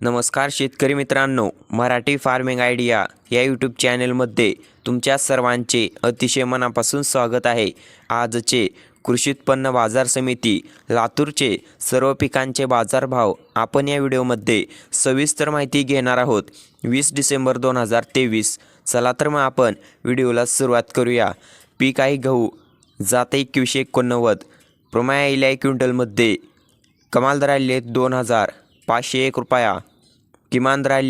नमस्कार शेतकरी मित्रांनो मराठी फार्मिंग आयडिया या यूट्यूब चॅनलमध्ये तुमच्या सर्वांचे अतिशय मनापासून स्वागत आहे. आजचे कृषी उत्पन्न बाजार समिती लातूरचे सर्व पिकांचे बाजारभाव आपण या व्हिडिओमध्ये सविस्तर माहिती घेणार आहोत. वीस डिसेंबर दोन हजार तेवीस चला तर मग आपण व्हिडिओला सुरुवात करूया. पीक आहे गहू जात एकवीसशे एकोणनव्वद. प्रमाया इल्या क्विंटलमध्ये कमाल दर आले दोन हजार. पाचशे एक रुपया. किमान दर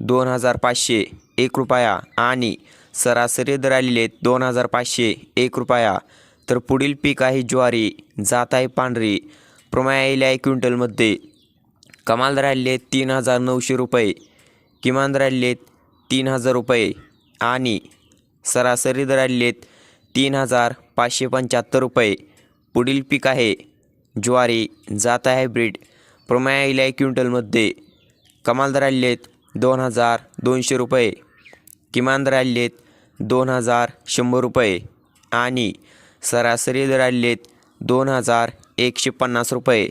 दोन हजार पाचशे एक रुपया आणि सरासरी दर दोन हजार पाचशे एक रुपया. तर पुढील पीक आहे ज्वारी जात आहे पांढरी. प्रमाया आहे क्विंटलमध्ये. कमाल दर तीन हजार नऊशे रुपये. किमान दर तीन हजार रुपये आणि सरासरी दर तीन हजार पाचशे पंच्याहत्तर रुपये. पुढील पीक आहे ज्वारी जात आहे हायब्रीड प्रमाया इल्या क्विंटलमध्ये कमाल दर आले आहेत दोन हजार दोनशे रुपये किमान दर आले आहेत दोन हजार शंभर रुपये आणि सरासरी दर आले आहेत दोन हजार एकशे पन्नास रुपये.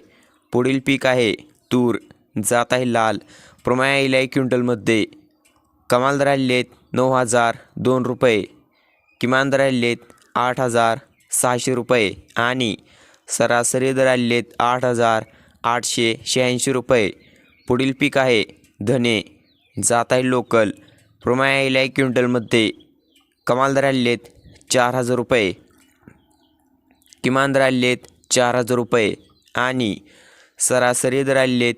पुढील पीक आहे तूर. जात आहे लाल. प्रमाया इल्या क्विंटलमध्ये कमाल दर आले आहेत नऊ हजार दोन रुपये किमान दर आले आहेत आठ हजार सहाशे रुपये आणि सरासरी दर आले आहेत आठ हजार आठशे शहाऐंशी रुपये. पुढील पीक आहे धने. जात आहे लोकल. प्रमाया इल्या क्विंटलमध्ये कमाल दर आलेले आहेत चार हजार रुपये. किमान दर आहेत चार हजार रुपये. आणि सरासरी दर आहेत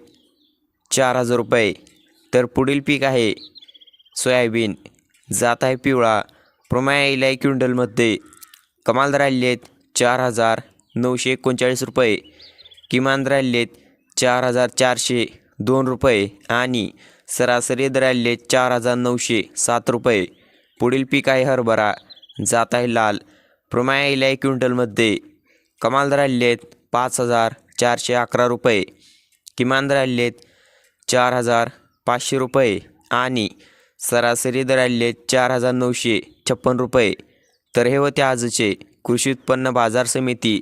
चार हजार रुपये. तर पुढील पीक आहे सोयाबीन. जात आहे पिवळा. प्रमाया इल्या क्विंटलमध्ये कमाल दर आलेले आहेत चार हजार नऊशे एकोणचाळीस रुपये. किमान राहिलेत चार हजार चारशे दोन रुपये आणि सरासरी दर चार हजार नऊशे सात रुपये. पुढील पीक आहे हरभरा. जात आहे लाल. प्रमाया इल्या क्विंटलमध्ये. कमाल राहिलेत पाच हजार चारशे अकरा रुपये. किमान राहिलेत चार हजार पाचशे रुपये आणि सरासरी राहिलेत चार हजार नऊशे छप्पन रुपये. तर हे होते आजचे कृषी उत्पन्न बाजार समिती.